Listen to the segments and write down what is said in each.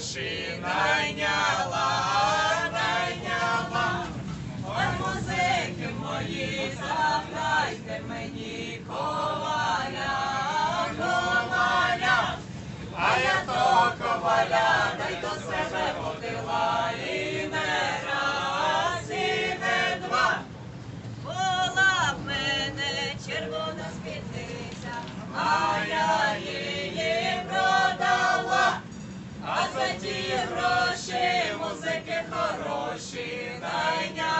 гроші найняла, найняла, ой, музики мої. ті гроші, музики хороші, дай.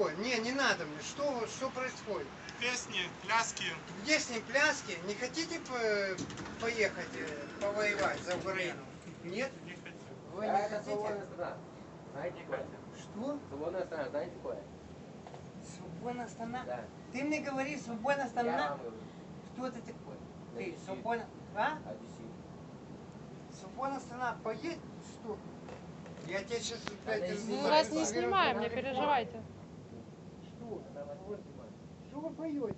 такое? Не, не надо мне. Что, что происходит? Песни, пляски. Песни, пляски? Не хотите поехать э, повоевать за Украину? Нет? Не хочу. Вы не а хотите? Это свободная страна. Знаете такое? Что? Свободная страна, знаете такое? Свободная страна? Да. Ты мне говори, свободная страна? Я. Кто это такой? Да, ты, свободная... А? Одессит. Свободная страна, поедь? Что? Я тебе сейчас... Опять, ну, раз не снимаем, не переживайте. Чего вы поете?